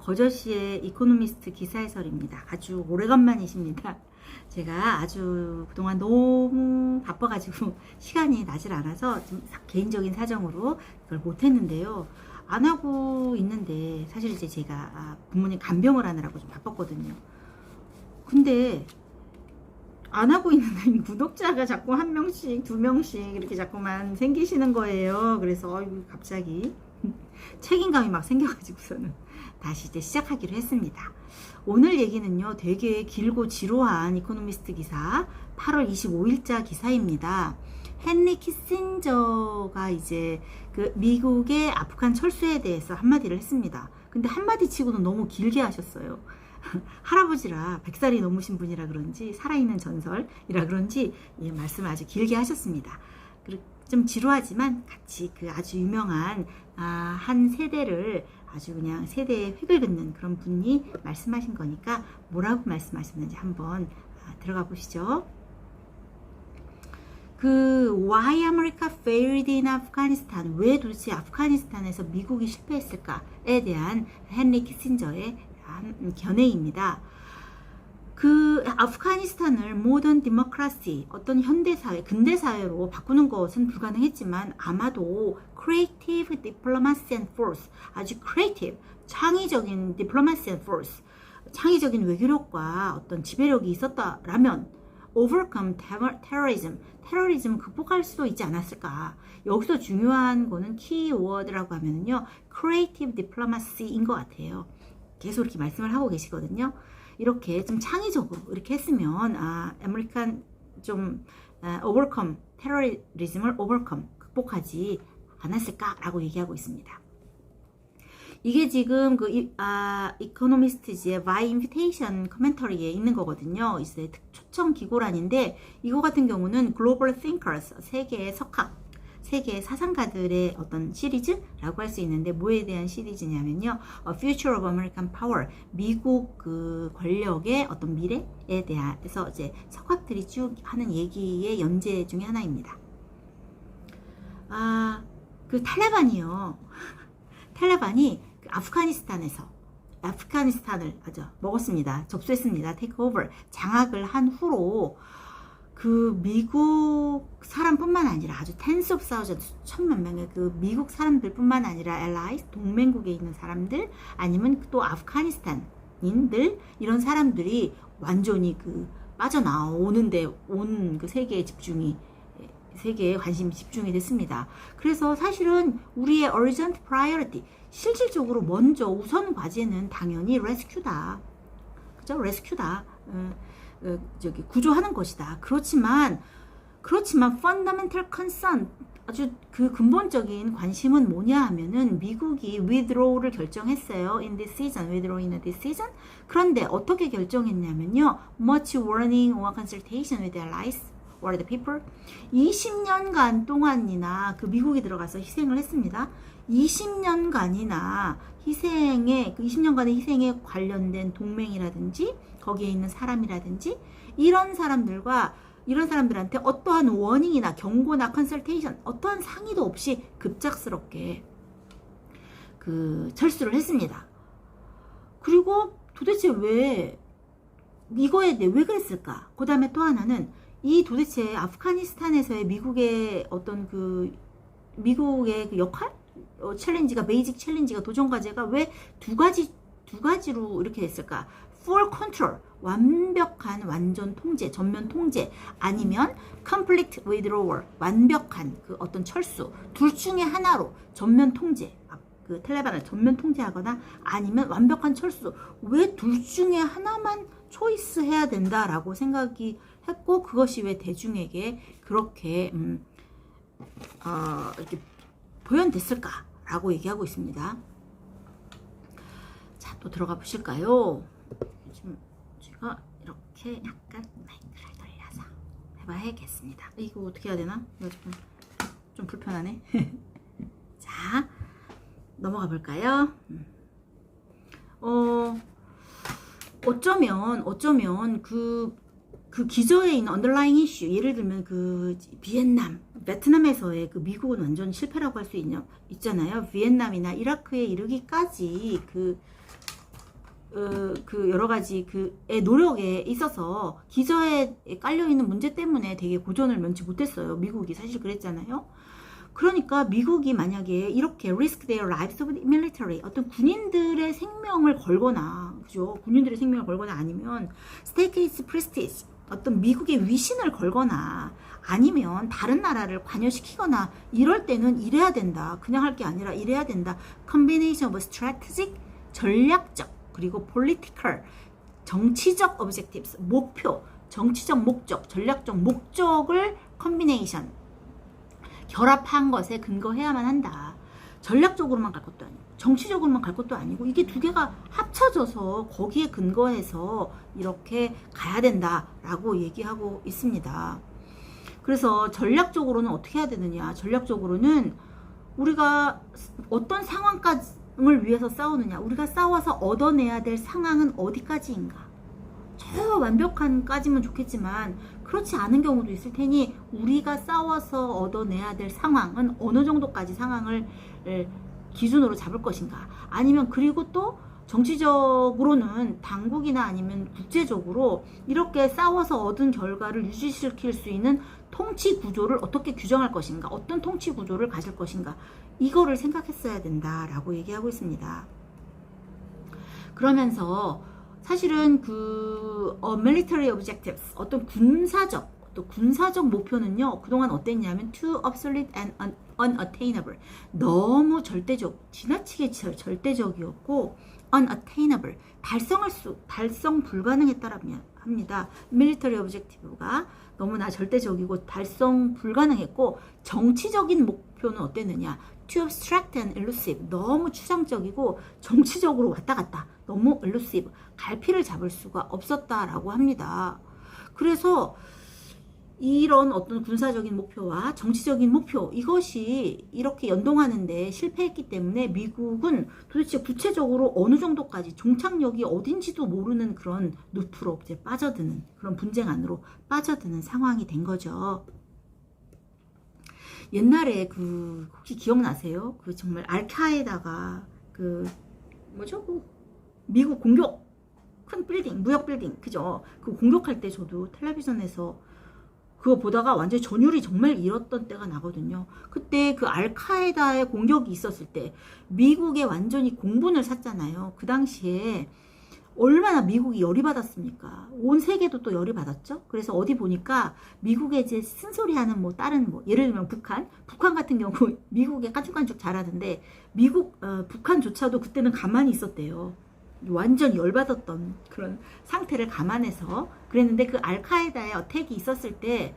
거저씨의 이코노미스트 기사 해설입니다. 아주 오래간만이십니다. 제가 아주 그동안 너무 바빠가지고 시간이 나질 않아서 좀 사- 개인적인 사정으로 그걸 못했는데요. 안 하고 있는데 사실 이제 제가 아, 부모님 간병을 하느라고 좀 바빴거든요. 근데 안 하고 있는 구독자가 자꾸 한 명씩 두 명씩 이렇게 자꾸만 생기시는 거예요. 그래서 갑자기 책임감이 막 생겨가지고서는 다시 이제 시작하기로 했습니다. 오늘 얘기는요, 되게 길고 지루한 이코노미스트 기사, 8월 25일자 기사입니다. 헨리 키신저가 이제 그 미국의 아프간 철수에 대해서 한마디를 했습니다. 근데 한마디 치고는 너무 길게 하셨어요. 할아버지라 100살이 넘으신 분이라 그런지 살아있는 전설이라 그런지 예, 말씀을 아주 길게 하셨습니다. 좀 지루하지만 같이 그 아주 유명한 아, 한 세대를 아주 그냥 세대의 획을 긋는 그런 분이 말씀하신 거니까 뭐라고 말씀하셨는지 한번 아, 들어가 보시죠. 그 Why America failed in Afghanistan 왜 도대체 아프가니스탄에서 미국이 실패했을까에 대한 헨리 키신저의 한 견해입니다. 그 아프가니스탄을 모던 디모크라시 어떤 현대 사회 근대 사회로 바꾸는 것은 불가능했지만 아마도 creative diplomacy and force 아주 creative 창의적인 diplomacy and force 창의적인 외교력과 어떤 지배력이 있었다라면 overcome terrorism 테러리즘 극복할 수도 있지 않았을까? 여기서 중요한 거는 키워드라고 하면요 creative diplomacy인 것 같아요. 계속 이렇게 말씀을 하고 계시거든요 이렇게 좀 창의적으로 이렇게 했으면 아 아메리칸 좀 아, overcome 테러리즘을 overcome 극복하지 않았을까라고 얘기하고 있습니다. 이게 지금 그 이, 아, 이코노미스트지의 by invitation 커멘터리에 있는 거거든요. 이제 초청 기고란인데 이거 같은 경우는 global thinkers 세계의 석학 세계의 사상가들의 어떤 시리즈라고 할 수 있는데 뭐에 대한 시리즈냐면요. 어, Future of American Power 미국 그 권력의 어떤 미래에 대해서 이제 석학들이 쭉 하는 얘기의 연재 중에 하나입니다. 아, 그 탈레반이요. 탈레반이 그 아프가니스탄에서 아프가니스탄을 아주 먹었습니다. 접수했습니다. 테이크오버 장악을 한 후로 그 미국 사람뿐만 아니라 아주 텐스 오브 사우전 수천만 명의 그 미국 사람들뿐만 아니라 엘라이스 동맹국에 있는 사람들 아니면 또 아프가니스탄인들 이런 사람들이 완전히 그 빠져나오는데 온 그 세계의 집중이 세계에 관심이 집중이 됐습니다. 그래서 사실은 우리의 urgent priority 실질적으로 먼저 우선 과제는 당연히 레스큐다. 그죠? 레스큐다. 어, 어, 저기 구조하는 것이다. 그렇지만 그렇지만 fundamental concern 아주 그 근본적인 관심은 뭐냐 하면은 미국이 withdraw를 결정했어요. in season, withdraw in this season. 그런데 어떻게 결정했냐면요. much warning or consultation with allies or the people. 20년간 동안이나 그 미국이 들어가서 희생을 했습니다. 20년간이나 희생에 그 20년간의 희생에 관련된 동맹이라든지 거기에 있는 사람이라든지 이런 사람들과 이런 사람들한테 어떠한 워닝이나 경고나 컨설테이션 어떠한 상의도 없이 급작스럽게 그 철수를 했습니다. 그리고 도대체 왜 이거에 대해 왜 그랬을까? 그 다음에 또 하나는 이 도대체 아프가니스탄에서의 미국의 어떤 그 미국의 그 역할 어, 챌린지가 베이직 챌린지가 도전 과제가 왜 두 가지 두 가지로 이렇게 됐을까? Full control 완벽한 완전 통제 전면 통제 아니면 complete withdrawal 완벽한 그 어떤 철수 둘 중에 하나로 전면 통제 아, 그 텔레반을 전면 통제하거나 아니면 완벽한 철수 왜 둘 중에 하나만 초이스 해야 된다라고 생각이 했고 그것이 왜 대중에게 그렇게 음, 어, 이렇게 보연됐을까라고 얘기하고 있습니다. 자, 또 들어가 보실까요? 지금 제가 이렇게 약간 마이크를 돌려서 해봐야겠습니다. 이거 어떻게 해야 되나? 이거 좀, 좀 불편하네. 자, 넘어가 볼까요? 음. 어, 어쩌면, 어쩌면 그, 그 기저에 있는 언더라잉 이슈, 예를 들면 그 비엔남, 베트남에서의 그 미국은 완전 실패라고 할 수 있잖아요. 비엔남이나 이라크에 이르기까지 그 어, 그 여러 가지 그의 노력에 있어서 기저에 깔려 있는 문제 때문에 되게 고전을 면치 못했어요. 미국이 사실 그랬잖아요. 그러니까 미국이 만약에 이렇게 risk their lives of the military 어떤 군인들의 생명을 걸거나 그죠? 군인들의 생명을 걸거나 아니면 is prestige 어떤 미국의 위신을 걸거나 아니면 다른 나라를 관여시키거나 이럴 때는 이래야 된다. 그냥 할 게 아니라 이래야 된다. combination of strategic 전략적 그리고 political 정치적 objectives 목표 정치적 목적 전략적 목적을 combination 결합한 것에 근거해야만 한다. 전략적으로만 갈 것도 아니고 정치적으로만 갈 것도 아니고 이게 두 개가 합쳐져서 거기에 근거해서 이렇게 가야 된다라고 얘기하고 있습니다. 그래서 전략적으로는 어떻게 해야 되느냐? 전략적으로는 우리가 어떤 상황 을 위해서 싸우느냐? 우리가 싸워서 얻어내야 될 상황은 어디까지인가? 저 완벽한까지면 좋겠지만 그렇지 않은 경우도 있을 테니 우리가 싸워서 얻어내야 될 상황은 어느 정도까지 상황을 기준으로 잡을 것인가 아니면 그리고 또 정치적으로는 당국이나 아니면 국제적으로 이렇게 싸워서 얻은 결과를 유지시킬 수 있는 통치 구조를 어떻게 규정할 것인가 어떤 통치 구조를 가질 것인가 이거를 생각했어야 된다라고 얘기하고 있습니다. 그러면서 사실은 그 어, military objectives 어떤 군사적 또 군사적 목표는요 그동안 어땠냐면 too obsolete and un, unattainable 너무 절대적 지나치게 절, 절대적이었고 unattainable 달성할 수 달성 불가능했다라면 합니다 military objective가 너무나 절대적이고 달성 불가능했고 정치적인 목표는 어땠느냐 too abstract and elusive 너무 추상적이고 정치적으로 왔다 갔다 너무 elusive 갈피를 잡을 수가 없었다라고 합니다. 그래서 이런 어떤 군사적인 목표와 정치적인 목표 이것이 이렇게 연동하는데 실패했기 때문에 미국은 도대체 구체적으로 어느 정도까지 종착역이 어딘지도 모르는 그런 늪으로 이제 빠져드는 그런 분쟁 안으로 빠져드는 상황이 된 거죠. 옛날에 그 혹시 기억나세요? 그 정말 알카에다가 그 뭐죠? 그 미국 공격 큰 빌딩 무역 빌딩 그죠? 그 공격할 때 저도 텔레비전에서 그거 보다가 완전히 전율이 정말 잃었던 때가 나거든요. 그때 그 알카에다의 공격이 있었을 때 미국에 완전히 공분을 샀잖아요. 그 당시에 얼마나 미국이 열이 받았습니까? 온 세계도 또 열이 받았죠. 그래서 어디 보니까 미국에 이제 쓴소리하는 뭐 다른 뭐 예를 들면 북한, 북한 같은 경우 미국에 깐죽깐죽 잘하는데 미국 어, 북한조차도 그때는 가만히 있었대요. 완전 열받았던 그런 상태를 감안해서 그랬는데 그 알카에다의 어택이 있었을 때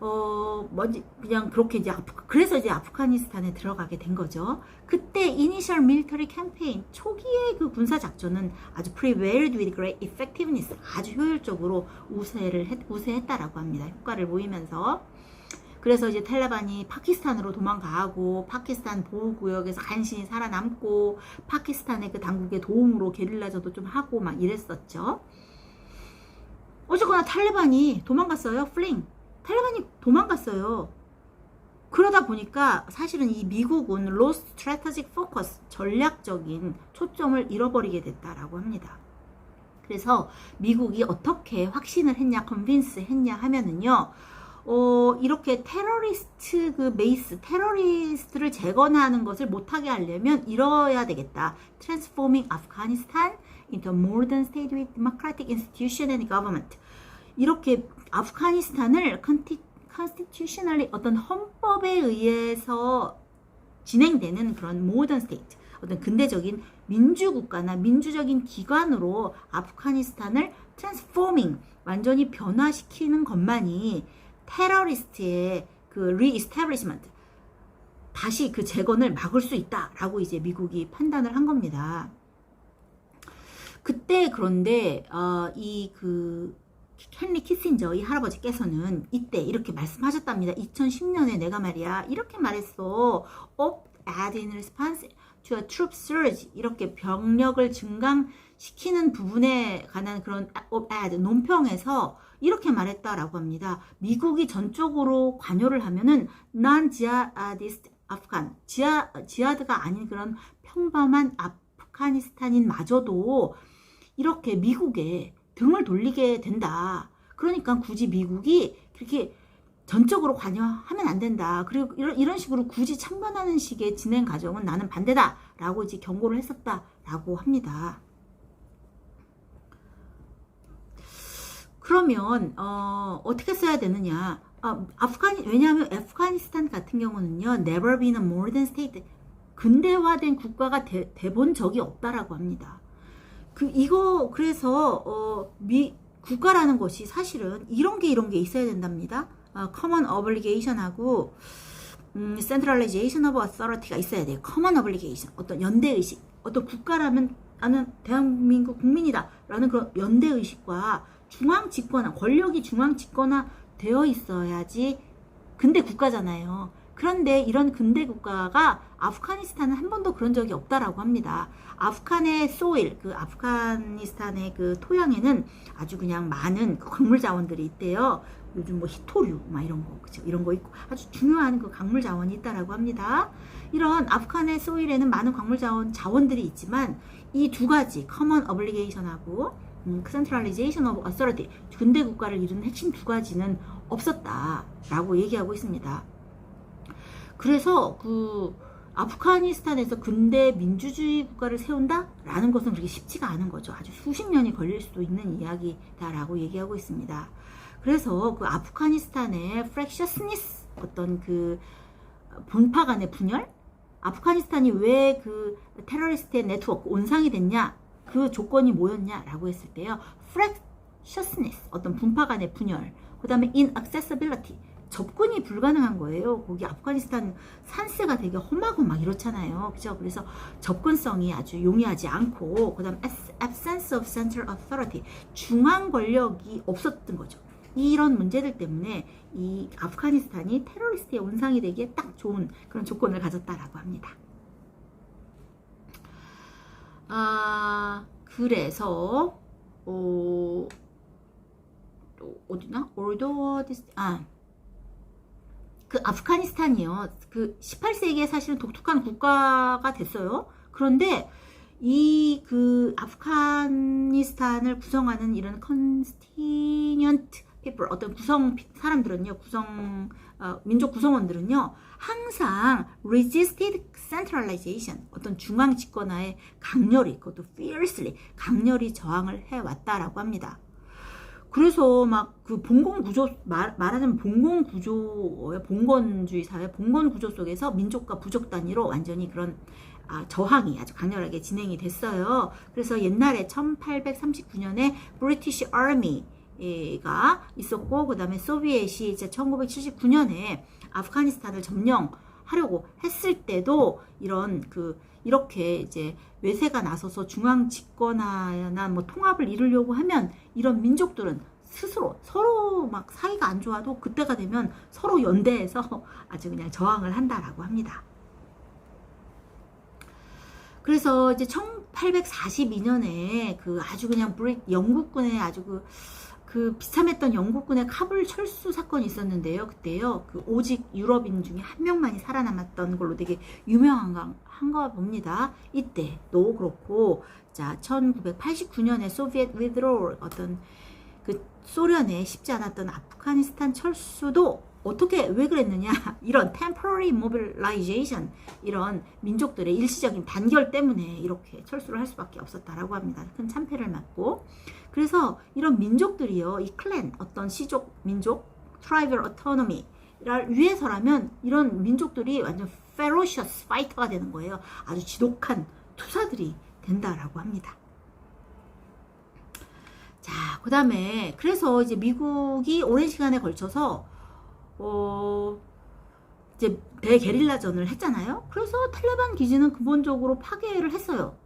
어, 뭔지, 그냥 그렇게 이제 아프, 그래서 이제 아프가니스탄에 들어가게 된 거죠. 그때 이니셜 밀터리 캠페인, 초기의 그 군사 작전은 아주 prevailed with great effectiveness, 아주 효율적으로 우세를, 했, 우세했다라고 합니다. 효과를 보이면서. 그래서 이제 탈레반이 파키스탄으로 도망가고, 파키스탄 보호구역에서 간신히 살아남고, 파키스탄의 그 당국의 도움으로 게릴라전도 좀 하고 막 이랬었죠. 어쨌거나 탈레반이 도망갔어요. 플링. 탈레반이 도망갔어요. 그러다 보니까 사실은 이 미국은 lost strategic focus 전략적인 초점을 잃어버리게 됐다라고 합니다. 그래서 미국이 어떻게 확신을 했냐, 컨빈스 했냐 하면은요, 어, 이렇게 테러리스트 그 베이스, 테러리스트를 재건하는 것을 못하게 하려면 이뤄야 되겠다. Transforming Afghanistan into a modern state with democratic institution and government. 이렇게 아프가니스탄을 컨스티튜셔널리 어떤 헌법에 의해서 진행되는 그런 모던 스테이트 어떤 근대적인 민주국가나 민주적인 기관으로 아프가니스탄을 트랜스포밍 완전히 변화시키는 것만이 테러리스트의 그 리이스타블리시먼트 다시 그 재건을 막을 수 있다라고 이제 미국이 판단을 한 겁니다. 그때 그런데 어, 이그 헨리 키신저 이 할아버지께서는 이때 이렇게 말씀하셨답니다. 2010년에 내가 말이야 이렇게 말했어. Up add in response to a troop surge 이렇게 병력을 증강시키는 부분에 관한 그런 up add 논평에서 이렇게 말했다라고 합니다. 미국이 전적으로 관여를 하면은 non jihadist 아프간 지하 지하드가 아닌 그런 평범한 아프가니스탄인 마저도 이렇게 미국에 등을 돌리게 된다. 그러니까 굳이 미국이 그렇게 전적으로 관여하면 안 된다. 그리고 이런, 이런 식으로 굳이 참관하는 식의 진행 과정은 나는 반대다 라고 이제 경고를 했었다 라고 합니다. 그러면 어, 어떻게 써야 되느냐? 아, 아프가니 왜냐하면 아프가니스탄 같은 경우는요, never been a modern state 근대화된 국가가 돼, 돼본 적이 없다라고 합니다. 그 이거 그래서 어, 미 국가라는 것이 사실은 이런 게 이런 게 있어야 된답니다. 어, common obligation하고 음, centralization of authority가 있어야 돼요. common obligation 어떤 연대 의식, 어떤 국가라면 나는 대한민국 국민이다라는 그런 연대 의식과 중앙 집권화 권력이 중앙 집권화 되어 있어야지 근대 국가잖아요. 그런데 이런 근대 국가가 아프가니스탄은 한 번도 그런 적이 없다라고 합니다. 아프간의 소일, 그 아프가니스탄의 그 토양에는 아주 그냥 많은 그 광물 자원들이 있대요. 요즘 뭐 히토류, 막 이런 거, 그죠? 이런 거 있고 아주 중요한 그 광물 자원이 있다라고 합니다. 이런 아프간의 소일에는 많은 광물 자원 자원들이 있지만 이 두 가지 커먼 어블리게이션하고 음, 센트럴리제이션 오브 어서리티 근대 국가를 이루는 핵심 두 가지는 없었다라고 얘기하고 있습니다. 그래서 그 아프가니스탄에서 근대 민주주의 국가를 세운다라는 것은 그렇게 쉽지가 않은 거죠. 아주 수십 년이 걸릴 수도 있는 이야기다라고 얘기하고 있습니다. 그래서 그 아프가니스탄의 프랙셔스니스 어떤 그 분파 간의 분열 아프가니스탄이 왜 그 테러리스트의 네트워크 온상이 됐냐 그 조건이 뭐였냐라고 했을 때요 fractiousness 어떤 분파 간의 분열 그 다음에 inaccessibility 접근이 불가능한 거예요. 거기 아프가니스탄 산세가 되게 험하고 막 이렇잖아요. 그죠? 그래서 접근성이 아주 용이하지 않고, 그 다음 absence of central authority. 중앙 권력이 없었던 거죠. 이런 문제들 때문에 이 아프가니스탄이 테러리스트의 온상이 되기에 딱 좋은 그런 조건을 가졌다라고 합니다. 아, 그래서, 어, 어디나? 올더 디스, 아, 그 아프가니스탄이요. 그 18세기에 사실은 독특한 국가가 됐어요. 그런데 이 그 아프가니스탄을 구성하는 이런 컨스티니언트 people 어떤 구성 사람들은요. 구성 어, 민족 구성원들은요. 항상 resisted centralization 어떤 중앙 집권화에 강렬히 그것도 fiercely 강렬히 저항을 해 왔다라고 합니다. 그래서 막 그 봉건 구조 말, 말하자면 봉건 구조 봉건주의 사회 봉건 구조 속에서 민족과 부족 단위로 완전히 그런 아, 저항이 아주 강렬하게 진행이 됐어요. 그래서 옛날에 1839년에 브리티시 아미 가 있었고 그 다음에 소비엣이 이제 1979년에 아프가니스탄을 점령하려고 했을 때도 이런 그 이렇게 이제 외세가 나서서 중앙 집권화나 뭐 통합을 이루려고 하면 이런 민족들은 스스로 서로 막 사이가 안 좋아도 그때가 되면 서로 연대해서 아주 그냥 저항을 한다라고 합니다. 그래서 이제 1842년에 그 아주 그냥 브리 영국군의 아주 그, 그 비참했던 영국군의 카불 철수 사건이 있었는데요. 그때요. 그 오직 유럽인 중에 한 명만이 살아남았던 걸로 되게 유명한 한가 봅니다. 이때도 그렇고 자 1989년에 소비엣 위드로울 어떤 그 소련에 쉽지 않았던 아프가니스탄 철수도 어떻게 왜 그랬느냐 이런 temporary mobilization 이런 민족들의 일시적인 단결 때문에 이렇게 철수를 할 수밖에 없었다라고 합니다. 큰 참패를 맞고 그래서 이런 민족들이요 이 클랜 어떤 시족 민족 트라이벌 어토노미를 위해서라면 이런 민족들이 완전 ferocious fighter가 되는 거예요. 아주 지독한 투사들이 된다라고 합니다. 자, 그 다음에, 그래서 이제 미국이 오랜 시간에 걸쳐서, 어, 이제 대게릴라전을 했잖아요. 그래서 탈레반 기지는 근본적으로 파괴를 했어요.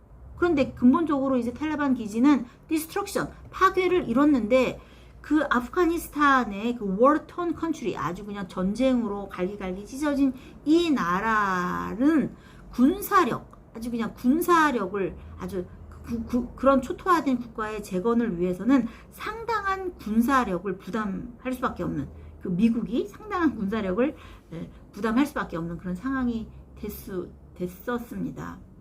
그런데 근본적으로 이제 탈레반 기지는 디스트럭션, 파괴를 이뤘는데, 그 아프가니스탄의 그 워턴 컨트리 아주 그냥 전쟁으로 갈기갈기 찢어진 이 나라는 군사력 아주 그냥 군사력을 아주 그, 그, 그런 초토화된 국가의 재건을 위해서는 상당한 군사력을 부담할 수밖에 없는 그 미국이 상당한 군사력을 부담할 수밖에 없는 그런 상황이 됐수, 됐었습니다.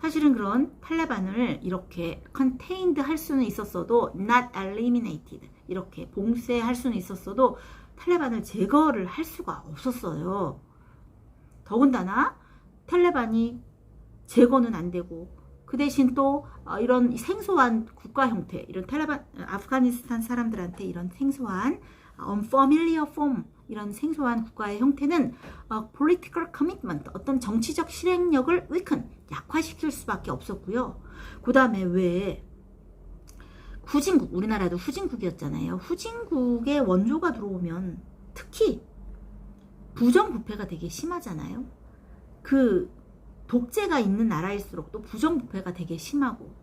사실은 그런 탈레반을 이렇게 contained 할 수는 있었어도 not eliminated 이렇게 봉쇄할 수는 있었어도 탈레반을 제거를 할 수가 없었어요. 더군다나 탈레반이 제거는 안 되고 그 대신 또 어, 이런 생소한 국가 형태 이런 탈레반 아프가니스탄 사람들한테 이런 생소한 어, unfamiliar form 이런 생소한 국가의 형태는 어, political commitment 어떤 정치적 실행력을 weaken 약화시킬 수밖에 없었고요. 그 다음에 왜 후진국 우리나라도 후진국이었잖아요. 후진국의 원조가 들어오면 특히 부정부패가 되게 심하잖아요. 그 독재가 있는 나라일수록 또 부정부패가 되게 심하고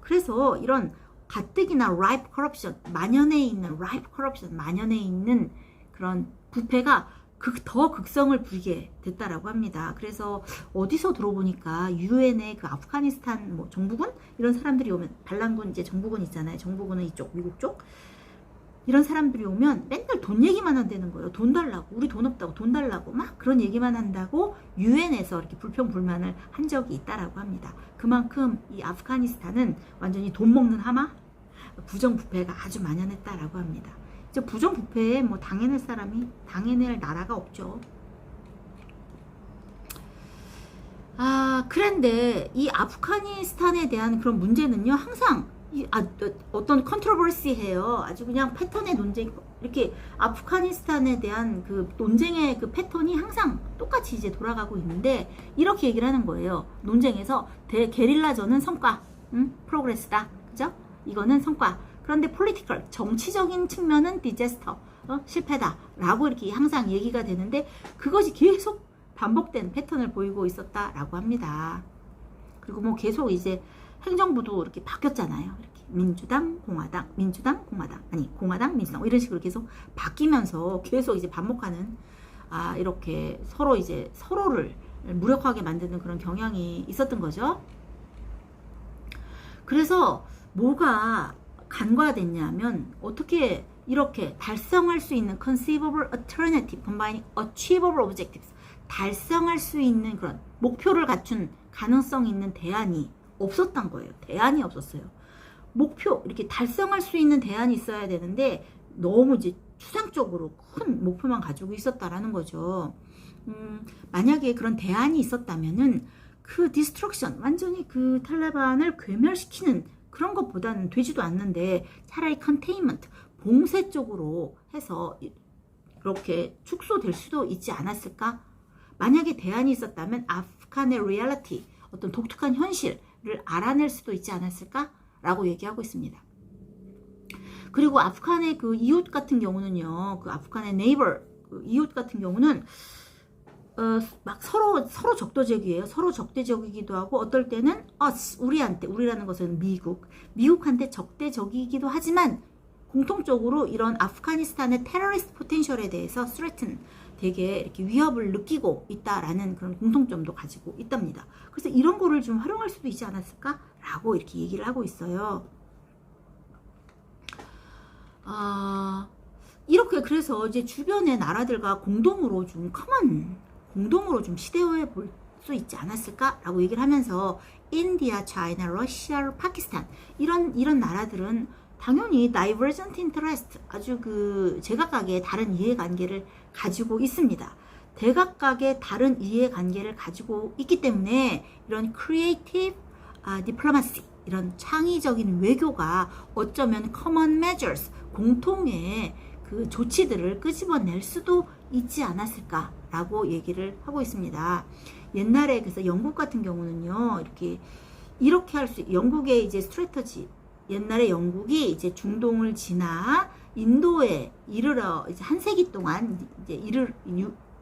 그래서 이런 가뜩이나 ripe corruption 만연해 있는 ripe corruption 만연해 있는 그런 부패가 극, 더 극성을 부리게 됐다라고 합니다. 그래서 어디서 들어보니까 유엔의 그 아프가니스탄 뭐 정부군 이런 사람들이 오면 반란군 이제 정부군 있잖아요. 정부군은 이쪽 미국 쪽 이런 사람들이 오면 맨날 돈 얘기만 한다는 거예요. 돈 달라고 우리 돈 없다고 돈 달라고 막 그런 얘기만 한다고 유엔에서 이렇게 불평 불만을 한 적이 있다라고 합니다. 그만큼 이 아프가니스탄은 완전히 돈 먹는 하마 부정부패가 아주 만연했다라고 합니다. 이제 부정부패에 뭐 당해낼 사람이 당해낼 나라가 없죠. 아 그런데 이 아프가니스탄에 대한 그런 문제는요 항상 이, 아, 어떤 컨트로버시해요. 아주 그냥 패턴의 논쟁 이렇게 아프가니스탄에 대한 그 논쟁의 그 패턴이 항상 똑같이 이제 돌아가고 있는데 이렇게 얘기를 하는 거예요. 논쟁에서 대 게릴라전은 성과, 응? 프로그레스다, 그죠? 이거는 성과. 그런데 폴리티컬 정치적인 측면은 디제스터 어? 실패다라고 이렇게 항상 얘기가 되는데 그것이 계속 반복된 패턴을 보이고 있었다라고 합니다. 그리고 뭐 계속 이제 행정부도 이렇게 바뀌었잖아요. 이렇게 민주당, 공화당, 민주당, 공화당 아니 공화당, 민주당 뭐 이런 식으로 계속 바뀌면서 계속 이제 반복하는 아 이렇게 서로 이제 서로를 무력하게 만드는 그런 경향이 있었던 거죠. 그래서 뭐가 간과됐냐면 어떻게 이렇게 달성할 수 있는 conceivable alternative combining achievable objectives 달성할 수 있는 그런 목표를 갖춘 가능성 있는 대안이 없었던 거예요. 대안이 없었어요. 목표 이렇게 달성할 수 있는 대안이 있어야 되는데 너무 이제 추상적으로 큰 목표만 가지고 있었다라는 거죠. 음, 만약에 그런 대안이 있었다면은 그 디스트럭션 완전히 그 탈레반을 괴멸시키는 그런 것보다는 되지도 않는데 차라리 컨테인먼트 봉쇄 쪽으로 해서 이렇게 축소될 수도 있지 않았을까? 만약에 대안이 있었다면 아프간의 리얼리티 어떤 독특한 현실을 알아낼 수도 있지 않았을까? 라고 얘기하고 있습니다. 그리고 아프간의 그 이웃 같은 경우는요, 그 아프간의 네이버 그 이웃 같은 경우는 어, 막 서로 서로 적대적이에요. 서로 적대적이기도 하고 어떨 때는 us 우리한테 우리라는 것은 미국 미국한테 적대적이기도 하지만 공통적으로 이런 아프가니스탄의 테러리스트 포텐셜에 대해서 threaten 되게 이렇게 위협을 느끼고 있다라는 그런 공통점도 가지고 있답니다. 그래서 이런 거를 좀 활용할 수도 있지 않았을까라고 이렇게 얘기를 하고 있어요. 아 이렇게 그래서 이제 주변의 나라들과 공동으로 좀 커먼 공동으로 좀 시대화해 볼 수 있지 않았을까라고 얘기를 하면서 인디아, 차이나, 러시아, 파키스탄 이런 이런 나라들은 당연히 divergent interest 아주 그 제각각의 다른 이해관계를 가지고 있습니다. 대각각의 다른 이해관계를 가지고 있기 때문에 이런 creative 아, diplomacy 이런 창의적인 외교가 어쩌면 common measures 공통의 그 조치들을 끄집어낼 수도 있지 않았을까 라고 얘기를 하고 있습니다. 옛날에 그래서 영국 같은 경우는요 이렇게 이렇게 할 수 영국의 이제 스트레터지 옛날에 영국이 이제 중동을 지나 인도에 이르러 이제 한 세기 동안 이제 이르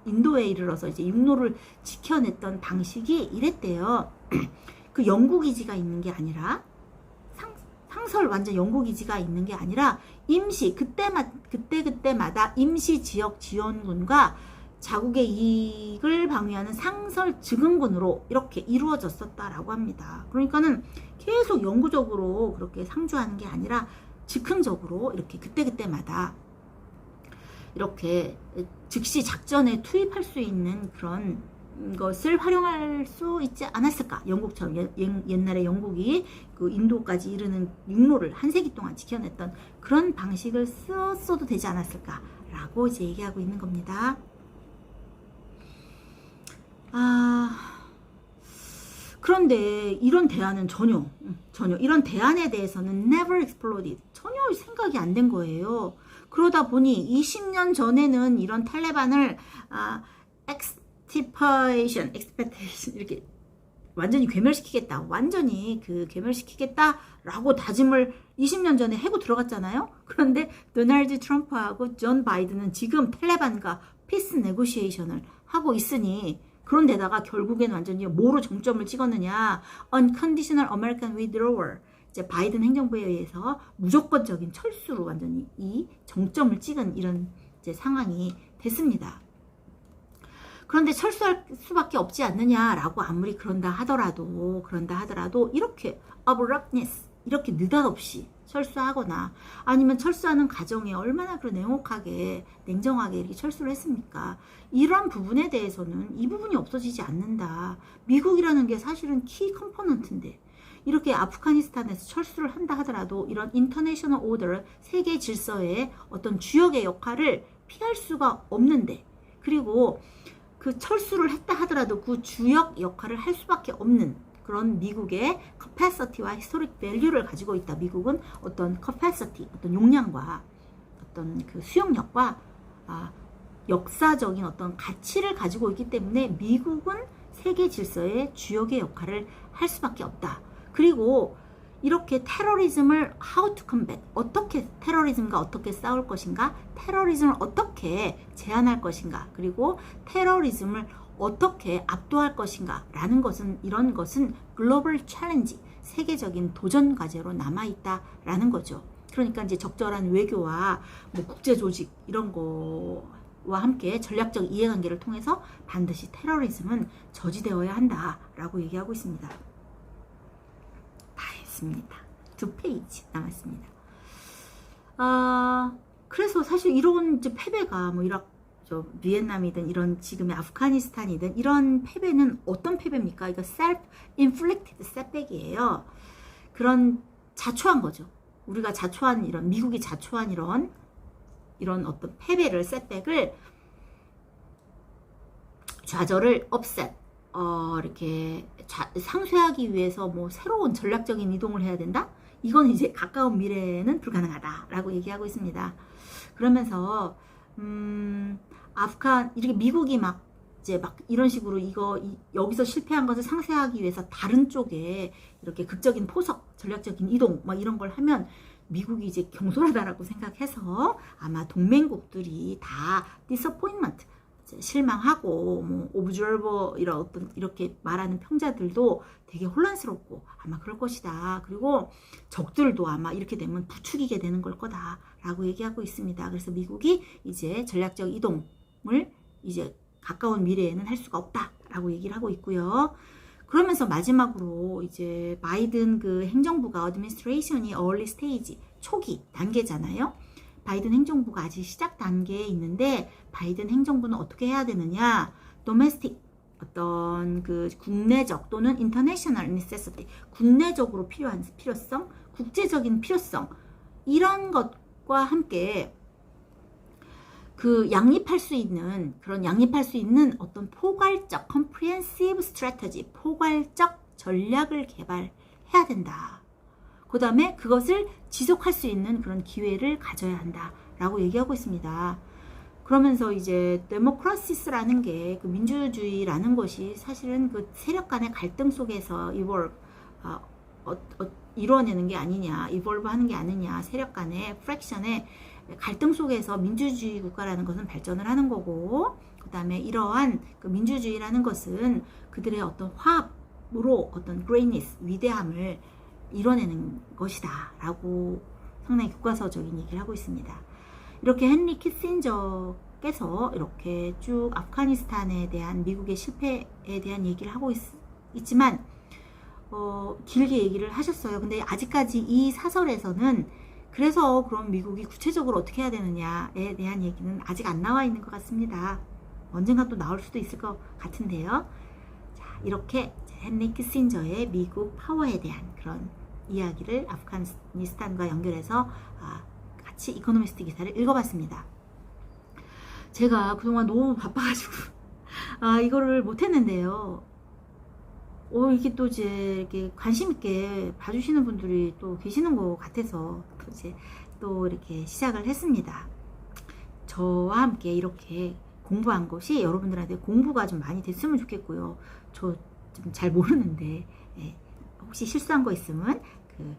인도에 이르러서 이제 육로를 지켜냈던 방식이 이랬대요. 그 영국 기지가 있는 게 아니라 상, 상설 완전 영국 기지가 있는 게 아니라 임시 그때마 그때 그때마다 임시 지역 지원군과 자국의 이익을 방위하는 상설 즉흥군으로 이렇게 이루어졌었다라고 합니다. 그러니까는 계속 영구적으로 그렇게 상주하는 게 아니라 즉흥적으로 이렇게 그때그때마다 이렇게 즉시 작전에 투입할 수 있는 그런 것을 활용할 수 있지 않았을까? 영국처럼 예- 옛- 옛날에 영국이 그 인도까지 이르는 육로를 한 세기 동안 지켜냈던 그런 방식을 썼어도 되지 않았을까라고 이제 얘기하고 있는 겁니다. 아 그런데 이런 대안은 전혀 음, 전혀 이런 대안에 대해서는 never exploded 전혀 생각이 안 된 거예요. 그러다 보니 20년 전에는 이런 탈레반을 아, extirpation, expectation 이렇게 완전히 괴멸시키겠다, 완전히 그 괴멸시키겠다라고 다짐을 20년 전에 해고 들어갔잖아요. 그런데 도널드 트럼프하고 존 바이든은 지금 탈레반과 피스 네고시에이션을 하고 있으니 그런데다가 결국엔 완전히 뭐로 정점을 찍었느냐? unconditional American withdrawal. 이제 바이든 행정부에 의해서 무조건적인 철수로 완전히 이 정점을 찍은 이런 이제 상황이 됐습니다. 그런데 철수할 수밖에 없지 않느냐라고 아무리 그런다 하더라도 그런다 하더라도 이렇게 abruptness 이렇게 느닷없이 철수하거나 아니면 철수하는 과정에 얼마나 그 냉혹하게 냉정하게 이렇게 철수를 했습니까? 이런 부분에 대해서는 이 부분이 없어지지 않는다. 미국이라는 게 사실은 키 컴포넌트인데 이렇게 아프가니스탄에서 철수를 한다 하더라도 이런 인터내셔널 오더 세계 질서의 어떤 주역의 역할을 피할 수가 없는데 그리고 그 철수를 했다 하더라도 그 주역 역할을 할 수밖에 없는 그런 미국의 capacity와 historic value를 가지고 있다. 미국은 어떤 capacity, 어떤 용량과 어떤 그 수용력과 아, 역사적인 어떤 가치를 가지고 있기 때문에 미국은 세계 질서의 주역의 역할을 할 수밖에 없다. 그리고 이렇게 테러리즘을 how to combat 어떻게 테러리즘과 어떻게 싸울 것인가 테러리즘을 어떻게 제한할 것인가 그리고 테러리즘을 어떻게 압도할 것인가 라는 것은 이런 것은 글로벌 챌린지 세계적인 도전 과제로 남아 있다 라는 거죠. 그러니까 이제 적절한 외교와 뭐 국제 조직 이런 거와 함께 전략적 이해관계를 통해서 반드시 테러리즘은 저지되어야 한다라고 얘기하고 있습니다. 다 했습니다. 두 페이지 남았습니다. 아, 그래서 사실 이런 이제 패배가 뭐 이락, 저 비엔남이든 이런 지금의 아프가니스탄이든 이런 패배는 어떤 패배입니까? 이거 self-inflicted setback이에요. 그런 자초한 거죠. 우리가 자초한 이런 미국이 자초한 이런 이런 어떤 패배를 setback을 좌절을 upset 어, 이렇게 자, 상쇄하기 위해서 뭐 새로운 전략적인 이동을 해야 된다? 이건 이제 가까운 미래에는 불가능하다라고 얘기하고 있습니다. 그러면서 음, 아프간 이렇게 미국이 막 이제 막 이런 식으로 이거 이, 여기서 실패한 것을 상쇄하기 위해서 다른 쪽에 이렇게 극적인 포석, 전략적인 이동 막 이런 걸 하면 미국이 이제 경솔하다라고 생각해서 아마 동맹국들이 다 disappointment 실망하고 뭐 오브저버 이런 어떤 이렇게 말하는 평자들도 되게 혼란스럽고 아마 그럴 것이다. 그리고 적들도 아마 이렇게 되면 부추기게 되는 걸 거다라고 얘기하고 있습니다. 그래서 미국이 이제 전략적 이동을 이제 가까운 미래에는 할 수가 없다라고 얘기를 하고 있고요. 그러면서 마지막으로 이제 바이든 그 행정부가 어드미니스트레이션이 early stage 초기 단계잖아요. 바이든 행정부가 아직 시작 단계에 있는데 바이든 행정부는 어떻게 해야 되느냐? domestic 어떤 그 국내적 또는 international necessity 국내적으로 필요한 필요성, 국제적인 필요성 이런 것과 함께 그 양립할 수 있는 그런 양립할 수 있는 어떤 포괄적 comprehensive strategy 포괄적 전략을 개발해야 된다. 그 다음에 그것을 지속할 수 있는 그런 기회를 가져야 한다 라고 얘기하고 있습니다. 그러면서 이제 데모크라시스라는 게 그 민주주의라는 것이 사실은 그 세력 간의 갈등 속에서 이걸 어, 어, 어, 이루어내는 게 아니냐, 이볼브 하는 게 아니냐, 세력 간의 프랙션의 갈등 속에서 민주주의 국가라는 것은 발전을 하는 거고, 그 다음에 이러한 그 민주주의라는 것은 그들의 어떤 화합으로 어떤 greatness, 위대함을 이뤄내는 것이다. 라고 상당히 교과서적인 얘기를 하고 있습니다. 이렇게 헨리 키신저께서 이렇게 쭉 아프가니스탄에 대한 미국의 실패에 대한 얘기를 하고 있, 지만 어, 길게 얘기를 하셨어요. 근데 아직까지 이 사설에서는 그래서 그럼 미국이 구체적으로 어떻게 해야 되느냐에 대한 얘기는 아직 안 나와 있는 것 같습니다. 언젠가 또 나올 수도 있을 것 같은데요. 자, 이렇게 헨리 키신저의 미국 파워에 대한 그런 이야기를 아프가니스탄과 연결해서 아, 같이 이코노미스트 기사를 읽어봤습니다. 제가 그동안 너무 바빠가지고 아 이거를 못했는데요. 어 이게 또 이제 이렇게 관심 있게 봐주시는 분들이 또 계시는 것 같아서 또 이제 또 이렇게 시작을 했습니다. 저와 함께 이렇게 공부한 것이 여러분들한테 공부가 좀 많이 됐으면 좋겠고요. 저 좀 잘 모르는데 예, 혹시 실수한 거 있으면 그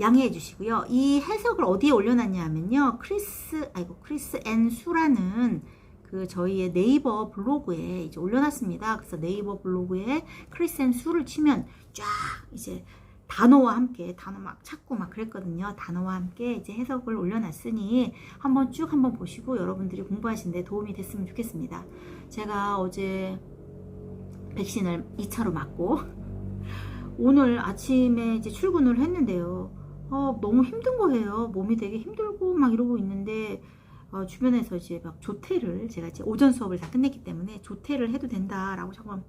양해해 주시고요. 이 해석을 어디에 올려놨냐면요. 크리스 아이고 크리스 앤 수라는 그 저희의 네이버 블로그에 이제 올려놨습니다. 그래서 네이버 블로그에 크리스 앤 수를 치면 쫙 이제 단어와 함께 단어 막 찾고 막 그랬거든요. 단어와 함께 이제 해석을 올려놨으니 한번 쭉 한번 보시고 여러분들이 공부하시는데 도움이 됐으면 좋겠습니다. 제가 어제 백신을 2차로 맞고 오늘 아침에 이제 출근을 했는데요. 어, 너무 힘든 거예요. 몸이 되게 힘들고 막 이러고 있는데 어, 주변에서 이제 막 조퇴를 제가 이제 오전 수업을 다 끝냈기 때문에 조퇴를 해도 된다라고 잠깐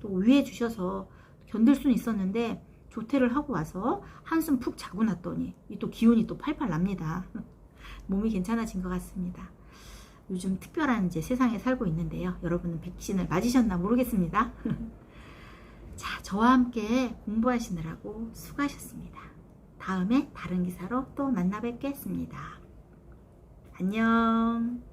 또 위해 주셔서 견딜 수는 있었는데 조퇴를 하고 와서 한숨 푹 자고 났더니 이또 기운이 또 팔팔 납니다. 몸이 괜찮아진 것 같습니다. 요즘 특별한 이제 세상에 살고 있는데요. 여러분은 백신을 맞으셨나 모르겠습니다. 자, 저와 함께 공부하시느라고 수고하셨습니다. 다음에 다른 기사로 또 만나 뵙겠습니다. 안녕.